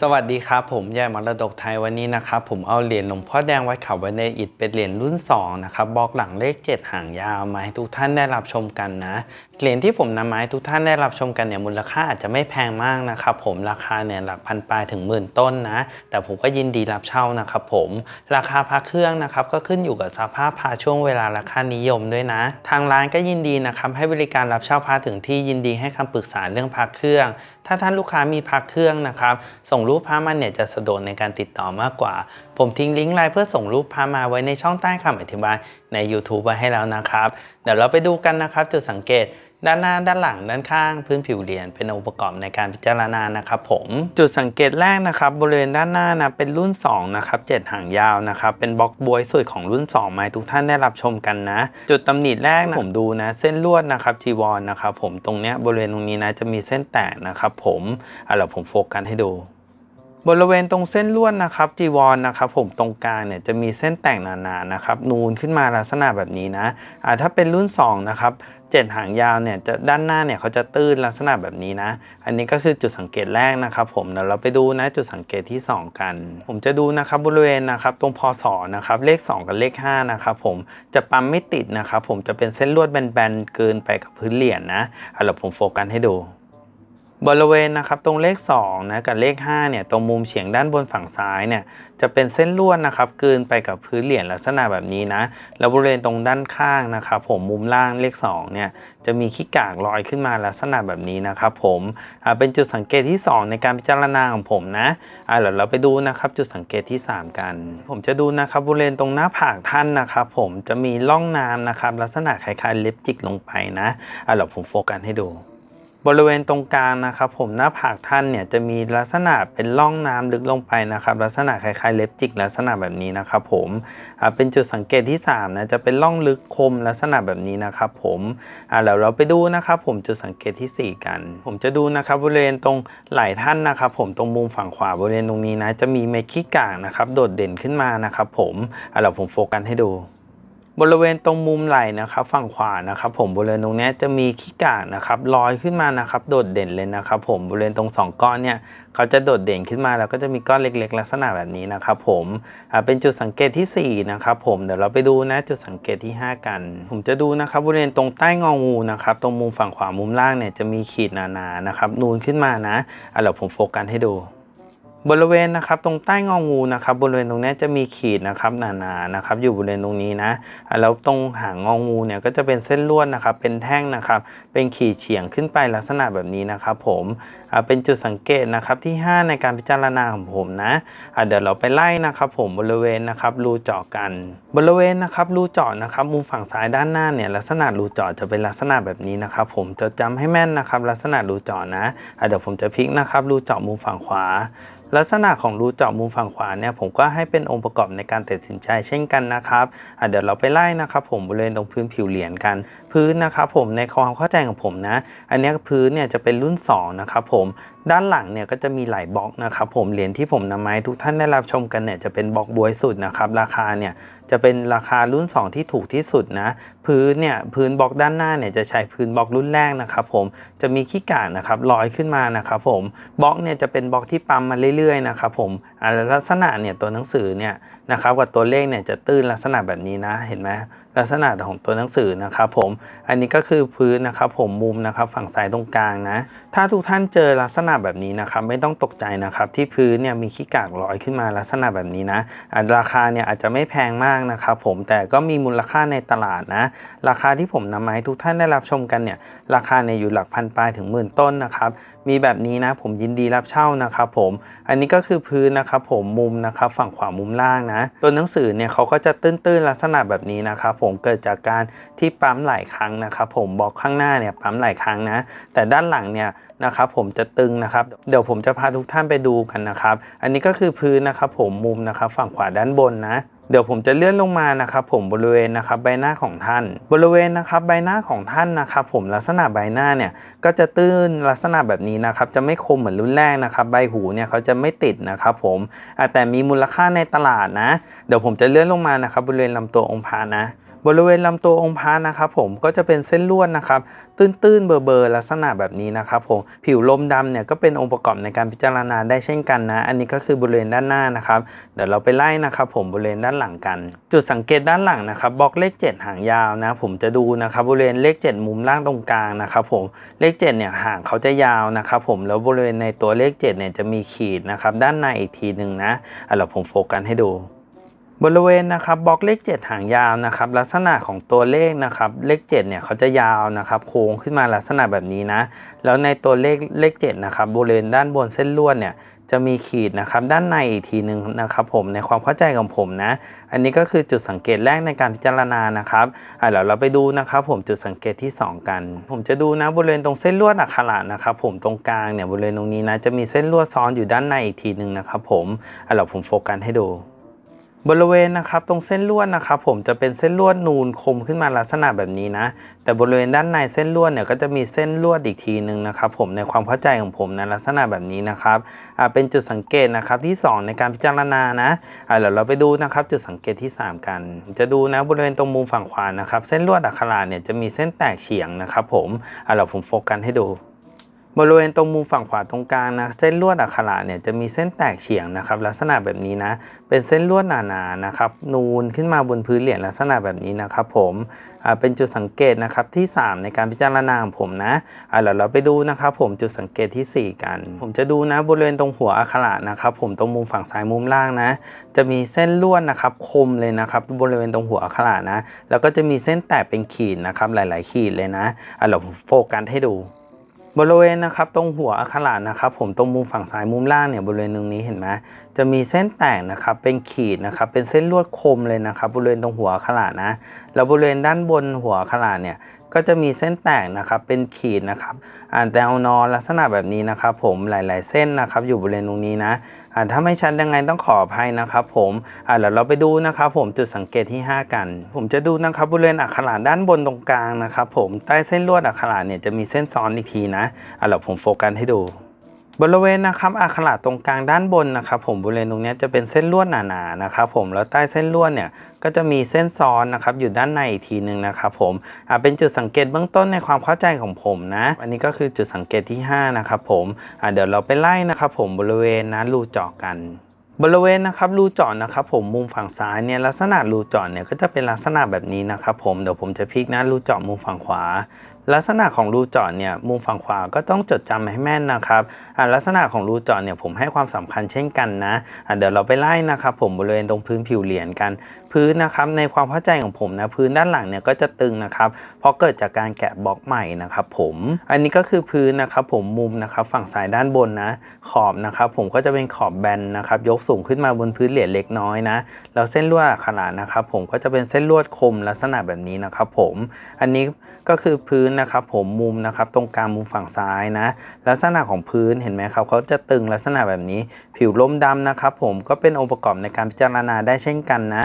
สวัสดีครับ ผมยายมรดกไทยวันนี้นะครับ ผมเอาเหรียญหลวงพ่อแดงไว้เขาไว้ในอิฐเป็นเหรียญรุ่น 2 นะครับบล็อกหลังเลข 7 หางยาวมาให้ทุกท่านได้รับชมกันนะ เหรียญที่ผมนำมาให้ทุกท่านได้รับชมกันเนี่ยมูลค่าอาจจะไม่แพงมากนะครับผมราคาเนี่ยหลักพันปลายถึงหมื่นต้นนะ แต่ผมก็ยินดีรับเช่านะครับผมราคาพระเครื่องนะครับก็ขึ้นอยู่กับสภาพพระช่วงเวลาราคานิยมด้วยนะ ทางร้านก็ยินดีนะครับให้บริการรับเช่าพระถึงที่ยินดีให้คำปรึกษาเรื่องพระเครื่อง ถ้าท่านลูกค้ามีพระเครื่องนะครับส่งรูปพระมาเนี่ยจะสะดวกในการติดต่อมากกว่า ผมทิ้งลิงก์ไลน์เพื่อส่งรูปพระมาไว้ในช่องใต้คำอธิบายใน YouTube ไว้ให้แล้วนะครับ เดี๋ยวเราไปดูกันนะครับ จุดสังเกตด้านหน้าด้านหลังด้านข้างพื้นผิวเหรียญเป็นองค์ประกอบในการพิจารณานะครับผมจุดสังเกตแรกนะครับ บริเวณด้านหน้านะเป็นรุ่น2นะครับ7หางยาวนะครับเป็นบล็อกบวยสุดของรุ่น2มาให้ทุกท่านได้รับชมกันนะ จุดตำหนิแรกนะผมดูนะเส้นลวดนะครับจีวรนนะครับผมตรงเนี้ยบริเวณตรงนี้นะจะมีเส้นแตกนะครับผมอะเดี๋ยวผมโฟกัสให้ดู บริเวณตรงเส้นลวดนะครับจีวรนะครับผมตรงกลางเนี่ยจะมีเส้นแต่งหนาๆนะครับนูนขึ้นมาลักษณะแบบนี้นะอ่าถ้าเป็นรุ่น2นะครับเจ็ดหางยาวเนี่ยจะด้านหน้าเนี่ยเขาจะตื้นลักษณะแบบนี้นะ อันนี้ก็คือจุดสังเกตแรกนะครับผมเดี๋ยวเราไปดูนะจุดสังเกตที่ 2 กัน ผมจะดูนะครับบริเวณนะครับตรงพศนะครับเลข 2 กับเลข5นะครับผมจะปั๊มไม่ติดนะครับผมจะเป็นเส้นลวดแบนๆเกินไปกับพื้นเหรียญนะอะเดี๋ยวผมโฟกัสให้ดู บริเวณนะครับตรงเลข2นะกับเลข5เนี่ยตรงมุมเฉียงด้านบนฝั่งซ้ายเนี่ยจะเป็นเส้นลวดนะครับเกินไปกับพื้นเหรียญลักษณะแบบนี้นะแล้วบริเวณตรงด้านข้างนะครับผมมุมล่างเลข2เนี่ยจะมีขี้กากลอยขึ้นมาลักษณะแบบนี้นะครับผมอ่าเป็นจุดสังเกตที่ 2 ในการพิจารณาของผมนะอ่าเดี๋ยวเราไปดูนะครับจุดสังเกตที่ 3 กัน ผมจะดูนะครับบริเวณตรงหน้าผากท่านนะครับผมจะมีร่องน้ำนะครับลักษณะคล้ายๆเล็บจิกลงไปนะอ่าเดี๋ยวผมโฟกัสให้ดู บริเวณตรงกลางนะครับ ผมหน้าผากท่านเนี่ยจะมีลักษณะเป็นร่องน้ำลึกลงไปนะครับ ลักษณะคล้ายๆเล็บจิกลักษณะแบบนี้นะครับ ผมอ่าเป็นจุดสังเกตที่3นะจะเป็นร่องลึกคมลักษณะแบบนี้นะครับ ผมอ่าแล้วเราไปดูนะครับ ผมจุดสังเกตที่ 4 กัน ผมจะดูนะครับบริเวณตรงไหล่ท่านนะครับ ผมตรงมุมฝั่งขวาบริเวณตรงนี้นะจะมีเม็ดขี้กากนะครับ โดดเด่นขึ้นมานะครับ ผมอ่าเดี๋ยวผมโฟกัสให้ดู บริเวณตรงมุมไหล่นะครับ ฝั่งขวานะครับ ผมบริเวณตรงนี้จะมีขี้กากนะครับลอยขึ้นมานะครับ โดดเด่นเลยนะครับ ผมบริเวณตรงสองก้อนเนี่ยเขาจะโดดเด่นขึ้นมาแล้วก็จะมีก้อนเล็ก ๆ ลักษณะแบบนี้นะครับ ผมเป็นจุดสังเกตที่สี่นะครับผมเดี๋ยวเราไปดูนะจุดสังเกตที่ห้ากัน ผมจะดูนะครับบริเวณตรงใต้งองูนะครับ ตรงมุมฝั่งขวามุมล่างเนี่ยจะมีขีดหนาๆนะครับนูนขึ้นมานะอะเดี๋ยวผมโฟกัสให้ดู บริเวณนะครับตรงใต้งองูนะครับบริเวณตรงนี้จะมีขีดนะครับหนาๆนะครับอยู่บริเวณตรงนี้นะแล้วตรงหางงองูเนี่ยก็จะเป็นเส้นลวดนะครับเป็นแท่งนะครับเป็นขีดเฉียงขึ้นไปลักษณะแบบนี้นะครับผมเป็นจุดสังเกตนะครับที่ 5 ในการพิจารณาของผมนะเดี๋ยวเราไปไล่นะครับผมบริเวณนะครับรูเจาะกัน บริเวณนะครับรูเจาะนะครับมุมฝั่งซ้ายด้านหน้าเนี่ยลักษณะรูเจาะจะเป็นลักษณะแบบนี้นะครับผมจะจำให้แม่นนะครับลักษณะรูเจาะนะเดี๋ยวผมจะพลิกนะครับรูเจาะมุมฝั่งขวา ลักษณะของรูเจาะมุมฝั่งขวาเนี่ยผมก็ให้เป็นองค์ประกอบในการตัดสินใจเช่นกันนะครับเดี๋ยวเราไปไล่นะครับผมบริเวณตรงพื้นผิวเหรียญกัน พื้นนะครับผมในความเข้าใจของผมนะ อันนี้พื้นเนี่ยจะเป็นรุ่น2นะครับผมด้านหลังเนี่ยก็จะมีหลายบล็อกนะครับผมเหรียญที่ผมนำมาให้ทุกท่านได้รับชมกันเนี่ยจะเป็นบล็อกบวยสุดนะครับราคาเนี่ยจะเป็นราคารุ่น 2 ที่ถูกที่สุดนะพื้นเนี่ยพื้นบล็อกด้านหน้าเนี่ยจะใช้พื้นบล็อกรุ่นแรกนะครับผมจะมีขี้กากนะครับลอยขึ้นมานะครับผมบล็อกเนี่ยจะเป็นบล็อกที่ปั๊มมาเรื่อยๆนะครับผมลักษณะเนี่ยตัวหนังสือเนี่ยนะครับกับตัวเลขเนี่ยจะตื้นลักษณะแบบนี้นะเห็นไหม ลักษณะของตัวหนังสือนะครับผม อันนี้ก็คือพื้นนะครับผมมุมนะครับฝั่งซ้ายตรงกลางนะ ถ้าทุกท่านเจอลักษณะแบบนี้นะครับไม่ต้องตกใจนะครับที่พื้นเนี่ยมีขี้กากลอยขึ้นมาลักษณะแบบนี้นะราคาเนี่ยอาจจะไม่แพงมากนะครับผมแต่ก็มีมูลค่าในตลาดนะ ราคาที่ผมนำมาให้ทุกท่านได้รับชมกันเนี่ยราคาเนี่ยอยู่หลักพันปลายถึงหมื่นต้นนะครับมีแบบนี้นะผมยินดีรับเช่านะครับผม อันนี้ก็คือพื้นนะครับผมมุมนะครับฝั่งขวามุมล่างนะ ตัวหนังสือเนี่ยเขาก็จะตื้นๆลักษณะแบบนี้นะครับผมเกิดจากการที่ปั๊มหลายครั้งนะครับผมบอกข้างหน้าเนี่ยปั๊มหลายครั้งนะ แต่ด้านหลังเนี่ยนะครับผมจะตึงนะครับ เดี๋ยวผมจะพาทุกท่านไปดูกันนะครับ อันนี้ก็คือพื้นนะครับผมมุมนะครับฝั่งขวาด้านบนนะเดี๋ยวผมจะเลื่อนลงมานะครับผมบริเวณนะครับใบหน้าของท่าน บริเวณนะครับใบหน้าของท่านนะครับผมลักษณะใบหน้าเนี่ยก็จะตื้นลักษณะแบบนี้นะครับจะไม่คมเหมือนรุ่นแรกนะครับใบหูเนี่ยเขาจะไม่ติดนะครับผมแต่มีมูลค่าในตลาดนะ เดี๋ยวผมจะเลื่อนลงมานะครับบริเวณลำตัวองค์พระนะ บริเวณลำตัวองค์พระนะครับผมก็จะเป็นเส้นลวดนะครับ ตื้นๆเบอร์ๆลักษณะแบบนี้นะครับผมผิวลมดำเนี่ยก็เป็นองค์ประกอบในการพิจารณาได้เช่นกันนะ อันนี้ก็คือบริเวณด้านหน้านะครับ เดี๋ยวเราไปไล่นะครับผมบริเวณด้านหลังกัน จุดสังเกตด้านหลังนะครับบล็อกเลข 7 หางยาวนะ ผมจะดูนะครับบริเวณเลข 7 มุมล่างตรงกลางนะครับผมเลข 7 เนี่ยหางเขาจะยาวนะครับผมแล้วบริเวณในตัวเลข 7 เนี่ยจะมีขีดนะครับด้านในอีกทีหนึ่งนะอะเดี๋ยวผมโฟกัสให้ดู บริเวณนะครับบล็อกเลข 7 หางยาวนะครับลักษณะของตัวเลขนะครับเลข 7 เนี่ยเขาจะยาวนะครับโค้งขึ้นมาลักษณะแบบนี้นะแล้วในตัวเลขเลข 7 นะครับบริเวณด้านบนเส้นลวดเนี่ยจะมีขีดนะครับด้านในอีกทีหนึ่งนะครับผมในความเข้าใจของผมนะ อันนี้ก็คือจุดสังเกตแรกในการพิจารณานะครับอะเดี๋ยวเราไปดูนะครับผมจุดสังเกตที่ 2 กัน ผมจะดูนะบริเวณตรงเส้นลวดอักขระนะครับผมตรงกลางเนี่ยบริเวณตรงนี้นะจะมีเส้นลวดซ้อนอยู่ด้านในอีกทีหนึ่งนะครับผมอะเดี๋ยวผมโฟกัสให้ดู บริเวณนะครับตรงเส้นลวดนะครับผมจะเป็นเส้นลวดนูนคมขึ้นมาลักษณะแบบนี้นะ แต่บริเวณด้านในเส้นลวดเนี่ยก็จะมีเส้นลวดอีกทีหนึ่งนะครับผมในความเข้าใจของผมนะลักษณะแบบนี้นะครับอ่าเป็นจุดสังเกตนะครับที่ 2 ในการพิจารณานะอ่าเดี๋ยวเราไปดูนะครับจุดสังเกตที่ 3 กัน จะดูนะบริเวณตรงมุมฝั่งขวานะครับเส้นลวดอักขระเนี่ยจะมีเส้นแตกเฉียงนะครับผมอ่าเดี๋ยวผมโฟกัสให้ดู บริเวณตรงมุมฝั่งขวาตรงกลางนะเส้นลวดอักขระเนี่ยจะมีเส้นแตกเฉียงนะครับ ลักษณะแบบนี้นะ เป็นเส้นลวดหนาๆนะครับ นูนขึ้นมาบนพื้นเหรียญลักษณะแบบนี้นะครับผมอ่าเป็นจุดสังเกตนะครับที่ 3 ในการพิจารณาของผมนะอ่าเดี๋ยวเราไปดูนะครับ ผมจุดสังเกตทีสี่ 4 กัน ผมจะดูนะบริเวณตรงหัวอักขระนะครับ ผมตรงมุมฝั่งซ้ายมุมล่างนะ จะมีเส้นลวดนะครับคมเลยนะครับ บริเวณตรงหัวอักขระนะ แล้วก็จะมีเส้นแตกเป็นขีดนะครับหลาย ๆ ขีดเลยนะอ่าเราโฟกัสให้ดู บริเวณนะครับตรงหัวอักขระนะครับ ผมตรงมุมฝั่งซ้ายมุมล่างเนี่ยบริเวณตรงนี้เห็นไหมจะมีเส้นแตกนะครับเป็นขีดนะครับเป็นเส้นลวดคมเลยนะครับบริเวณตรงหัวอักขระนะแล้วบริเวณด้านบนหัวอักขระเนี่ยก็จะมีเส้นแตกนะครับเป็นขีดนะครับอ่าแนวนอนลักษณะแบบนี้นะครับ ผมหลาย ๆ เส้นนะครับ อยู่บริเวณตรงนี้นะอ่าถ้าไม่ชัดยังไงต้องขออภัยนะครับ ผมอ่าเดี๋ยวเราไปดูนะครับ ผมจุดสังเกตที่ 5 กัน ผมจะดูนะครับบริเวณอักขระด้านบนตรงกลางนะครับ ผมใต้เส้นลวดอักขระเนี่ยจะมีเส้นซ้อนอีกทีนะอ่าเดี๋ยวผมโฟกัสให้ดู บริเวณนะครับอักขระตรงกลางด้านบนนะครับผมบริเวณตรงนี้จะเป็นเส้นลวดหนาๆนะครับผมแล้วใต้เส้นลวดเนี่ยก็จะมีเส้นซ้อนนะครับอยู่ด้านในอีกทีหนึ่งนะครับผมอะเป็นจุดสังเกตเบื้องต้นในความเข้าใจของผมนะ อันนี้ก็คือจุดสังเกตที่ 5 นะครับผมอะเดี๋ยวเราไปไล่นะครับผมบริเวณนะรูเจาะกันบริเวณนะครับรูเจาะนะครับผมมุมฝั่งซ้ายเนี่ยลักษณะรูเจาะเนี่ยก็จะเป็นลักษณะแบบนี้นะครับผมเดี๋ยวผมจะพลิกนะรูเจาะมุมฝั่งขวา ลักษณะของรูเจาะเนี่ยมุมฝั่งขวาก็ต้องจดจำให้แม่นนะครับอ่าลักษณะของรูเจาะเนี่ยผมให้ความสำคัญเช่นกันนะอ่าเดี๋ยวเราไปไล่นะครับผมบริเวณตรงพื้นผิวเหรียญกัน พื้นนะครับในความเข้าใจของผมนะพื้นด้านหลังเนี่ยก็จะตึงนะครับเพราะเกิดจากการแกะบล็อกใหม่นะครับผมอันนี้ก็คือพื้นนะครับผมมุมนะครับฝั่งซ้ายด้านบนนะขอบนะครับผมก็จะเป็นขอบแบนนะครับยกสูงขึ้นมาบนพื้นเหรียญเล็กน้อยนะแล้วเส้นลวดอักขระนะครับผมก็จะเป็นเส้นลวดคมลักษณะแบบนี้นะครับผมอันนี้ก็คือพื้นนะครับผมมุมนะครับตรงกลางมุมฝั่งซ้ายนะลักษณะของพื้นเห็นไหมครับเขาจะตึงลักษณะแบบนี้ ผิวลมดำนะครับผมก็เป็นองค์ประกอบในการพิจารณาได้เช่นกันนะ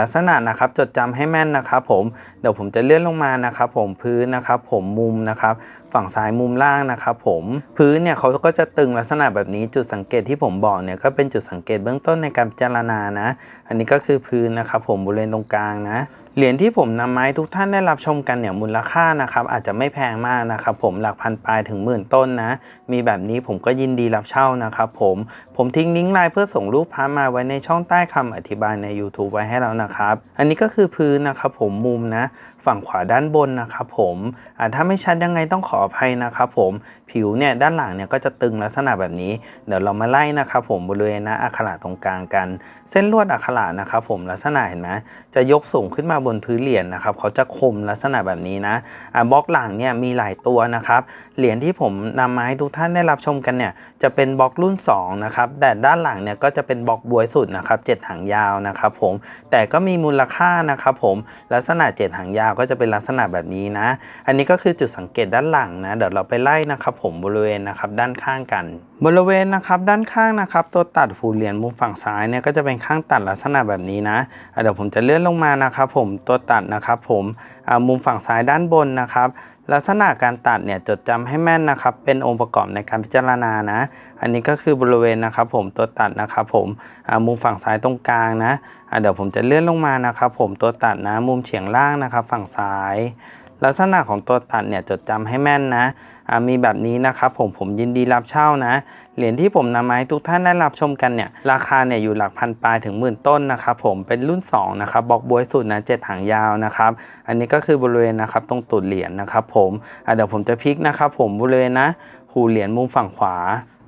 ลักษณะนะครับจดจำให้แม่นนะครับผมเดี๋ยวผมจะเลื่อนลงมานะครับผมพื้นนะครับผมมุมนะครับ ฝั่งซ้ายมุมล่างนะครับผมพื้นเนี่ยเขาก็จะตึงลักษณะแบบนี้จุดสังเกตที่ผมบอกเนี่ยก็เป็นจุดสังเกตเบื้องต้นในการพิจารณานะ อันนี้ก็คือพื้นนะครับผมบริเวณตรงกลางนะเหรียญที่ผมนำมาให้ทุกท่านได้รับชมกันเนี่ยมูลค่านะครับอาจจะไม่แพงมากนะครับผมหลักพันปลายถึงหมื่นต้นนะ มีแบบนี้ผมก็ยินดีรับเช่านะครับผมผมทิ้งลิงก์ไลน์เพื่อส่งรูปพระมาไว้ในช่องใต้คำอธิบายใน YouTube ไว้ให้แล้วนะครับ อันนี้ก็คือพื้นนะครับผมมุมนะ ฝั่งขวาด้านบนนะครับผมถ้าไม่ชัดยังไงต้องขออภัยนะครับผมผิวเนี่ยด้านหลังเนี่ยก็จะตึงลักษณะแบบนี้ เดี๋ยวเรามาไล่นะครับผมบริเวณนะอักขระตรงกลางกัน เส้นลวดอักขระนะครับผมลักษณะเห็นไหมจะยกสูงขึ้นมาบนพื้นเหรียญนะครับเขาจะคมลักษณะแบบนี้นะอ่าบล็อกหลังเนี่ยมีหลายตัวนะครับเหรียญที่ผมนำมาให้ทุกท่านได้รับชมกันเนี่ยจะเป็นบล็อกรุ่น2นะครับแต่ด้านหลังเนี่ยก็จะเป็นบล็อกบวยสุดนะครับเจ็ดหางยาวนะครับผมแต่ก็มีมูลค่านะครับผมลักษณะเจ็ดหางยาวก็จะเป็นลักษณะแบบนี้นะ อันนี้ก็คือจุดสังเกตด้านหลังนะเดี๋ยวเราไปไล่นะครับผมบริเวณนะครับด้านข้างกัน บริเวณนะครับด้านข้างนะครับตัวตัดหูเหรียญมุมฝั่งซ้ายเนี่ยก็จะเป็นข้างตัดลักษณะแบบนี้นะเดี๋ยวผมจะเลื่อนลงมานะครับผมตัวตัดนะครับผมมุมฝั่งซ้ายด้านบนนะครับลักษณะการตัดเนี่ยจดจำให้แม่นนะครับเป็นองค์ประกอบในการพิจารณานะ อันนี้ก็คือบริเวณนะครับผมตัวตัดนะครับผมมุมฝั่งซ้ายตรงกลางนะเดี๋ยวผมจะเลื่อนลงมานะครับผมตัวตัดนะมุมเฉียงล่างนะครับฝั่งซ้าย ลักษณะของตัวตัดเนี่ยจดจำให้แม่นนะมีแบบนี้นะครับผมผมยินดีรับเช่านะเหรียญที่ผมนำมาให้ทุกท่านได้รับชมกันเนี่ยราคาเนี่ยอยู่หลักพันปลายถึงหมื่นต้นนะครับผมเป็นรุ่น2นะครับบอกบวยสุดนะเจ็ดหางยาวนะครับอันนี้ก็คือบริเวณนะครับตรงตูดเหรียญนะครับผมเดี๋ยวผมจะพลิกนะครับผมบริเวณนะหูเหรียญมุมฝั่งขวา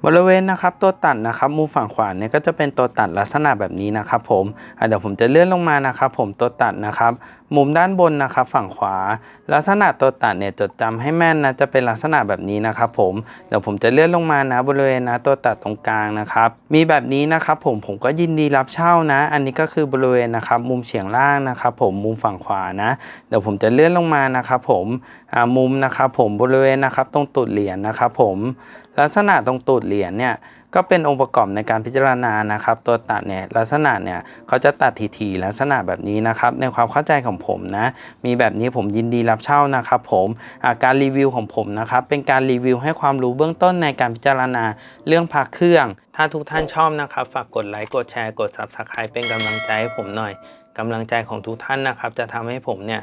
บริเวณนะครับตัวตัดนะครับมุมฝั่งขวาเนี่ยก็จะเป็นตัวตัดลักษณะแบบนี้นะครับผมเดี๋ยวผมจะเลื่อนลงมานะครับ ผมตัวตัดนะครับ มุมด้านบนนะครับฝั่งขวา ลักษณะตัวตัดเนี่ยจดจำให้แม่นนะจะเป็นลักษณะแบบนี้นะครับผมเดี๋ยวผมจะเลื่อนลงมานะบริเวณนะตัวตัดตรงกลางนะครับ มีแบบนี้นะครับผมผมก็ยินดีรับเช่านะ อันนี้ก็คือบริเวณนะครับมุมเฉียงล่างนะครับ ผมมุมฝั่งขวานะ เดี๋ยวผมจะเลื่อนลงมานะครับ ผมอ่ามุมนะครับผมบริเวณนะครับตรงตูดเหรียญนะครับผม ลักษณะตรงตูดเหรียญเนี่ยก็เป็นองค์ประกอบในการพิจารณานะครับ ตัวตัดเนี่ยลักษณะเนี่ยเขาจะตัดทีๆลักษณะแบบนี้นะครับ ในความเข้าใจของผมนะมีแบบนี้ผมยินดีรับเช่านะครับ ผมาการรีวิวของผมนะครับ เป็นการรีวิวให้ความรู้เบื้องต้นในการพิจารณาเรื่องพักเครื่อง ถ้าทุกท่านชอบนะครับ ฝากกดไลค์กดแชร์กด Subscribe เป็นกำลังใจให้ผมหน่อยกำลังใจของทุกท่านนะครับ จะทำให้ผมเนี่ย